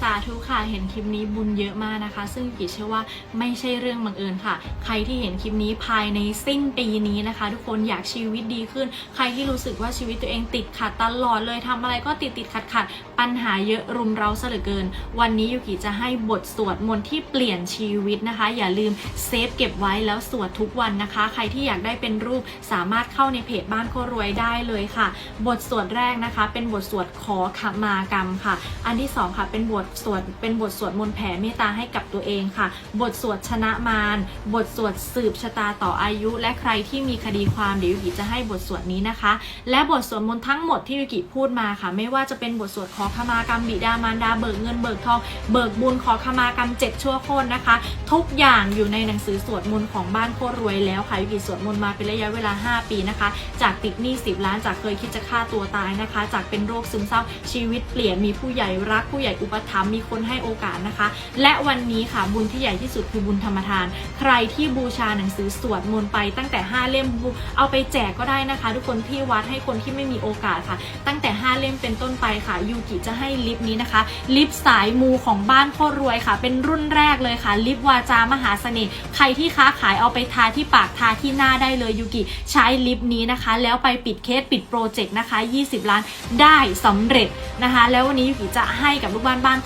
สาธุค่ะเห็นคลิปนี้บุญเยอะมากนะคะ ซึ่งกิเชื่อว่าไม่ใช่เรื่องบังเอิญค่ะ ใครที่เห็นคลิปนี้ภายในสิ้นปีนี้นะคะ ทุกคนอยากชีวิตดีขึ้น ใครที่รู้สึกว่าชีวิตตัวเองติดขัดตลอดเลยทำอะไรก็ติดติดขัดขัดปัญหาเยอะรุมเร้าซะเหลือเกิน วันนี้ยูกิจะให้บทสวดมนต์ที่เปลี่ยนชีวิตนะคะ อย่าลืมเซฟเก็บไว้แล้วสวดทุกวันนะคะ ใครที่อยากได้เป็นรูปสามารถเข้าในเพจบ้านโครวยได้เลยค่ะ บทสวดแรกนะคะ เป็นบทสวดขอขมากรรมค่ะ อันที่สองค่ะเป็นบทสวดเป็นบทสวดมนต์แผ่เมตตาให้กับตัวเองค่ะ บทสวดชนะมาร บทสวดสืบชะตาต่ออายุ และใครที่มีคดีความเดี๋ยวยูกิจะให้บทสวดนี้นะคะ และบทสวดมนต์ทั้งหมดที่ยูกิพูดมาค่ะ ไม่ว่าจะเป็นบทสวดขอขมากรรมบิดามารดาเบิกเงินเบิกทองเบิกบุญขอขมากรรมเจ็ดชั่วโคตรนะคะ ทุกอย่างอยู่ในหนังสือสวดมนต์ของบ้านโคตรรวยแล้วค่ะยูกิสวดมนต์มาเป็นระยะเวลา 5 ปีนะคะ จากติดหนี้10 ล้านจากเคยคิดจะฆ่าตัวตายนะคะ จากเป็นโรคซึมเศร้าชีวิตเปลี่ยนมีผู้ใหญ่รักผู้ใหญ่อุปถัมภ์มีคนให้โอกาสนะคะ และวันนี้ค่ะบุญที่ใหญ่ที่สุดคือบุญธรรมทาน ใครที่บูชาหนังสือสวดมนต์ไปตั้งแต่ 5 เล่มเอาไปแจกก็ได้นะคะ ทุกคนที่วัดให้คนที่ไม่มีโอกาสค่ะ ตั้งแต่ 5 เล่มเป็นต้นไปค่ะยูกิจะให้ลิปนี้นะคะลิปสายมูของบ้านโคตรรวยค่ะ เป็นรุ่นแรกเลยค่ะ ลิปวาจามหาเสน่ห์ใครที่ค้าขายเอาไปทาที่ปากทาที่หน้าได้เลยยูกิใช้ลิปนี้นะคะ แล้วไปปิดเคสปิดโปรเจกต์นะคะ 20 ล้านได้สำเร็จนะคะ แล้ววันนี้ยูกิจะให้กับลูกบ้านบ้าน